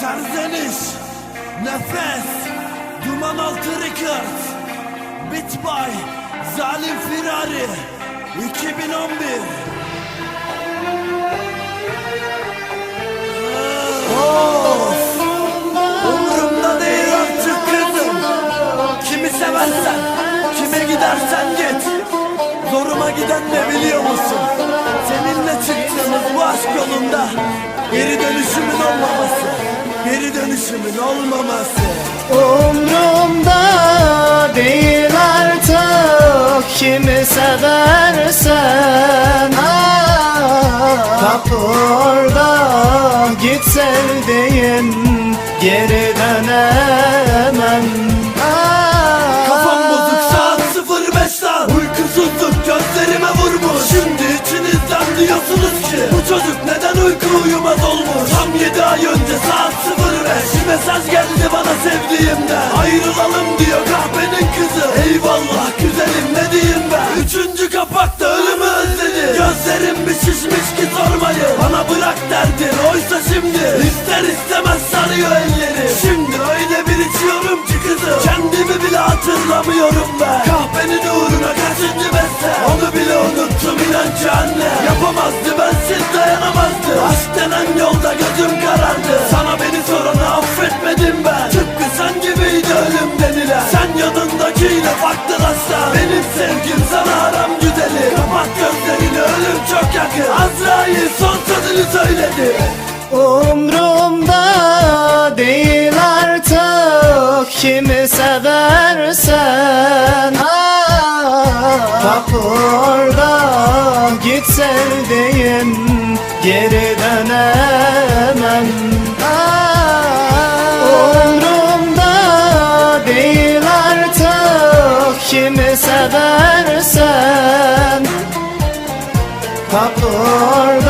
Serzeniş, nefes, duman altı records Bit by Zalim Firari 2011 Of! Umurumda değil artık kızım Kimi seversen, kime gidersen git Zoruma giden ne biliyor musun? Seninle çıktığımız bu aşk yolunda Geri dönüşümün olmaması Geri dönüşümün olmaması. Umrumda değil artık. Kimi seversen Kap orada git sevdiğin geri dönemem. Kafam bozuk saat 05'ten Uykusuzluk gözlerime vurmuş. Şimdi içinizden diyorsunuz ki Bu çocuk neden uyku uyumaz 7 saat 05 Bir mesaj geldi bana sevdiğimden. Ayrılalım diyor kahvenin kızı. Eyvallah güzelim ne diyeyim ben? Üçüncü kapakta ölümü özledi. Gözlerim bir şişmiş ki sormayın Bana bırak derdin oysa şimdi. İster istemez sarıyor elleri. Şimdi öyle bir içiyorum ki kızım Kendimi bile hatırlamıyorum ben. Kahvenin uğruna kaçıncı beste Sen yanındakiyle farklılaşsan Benim sevgim sana haram güzeli. Kapat gözlerini ölüm çok yakın. Azrail son sözünü söyledi. Umrumda değil artık. Kimi seversen Kap orada git sevdiğin geri dönemem kimi seversen Kap orada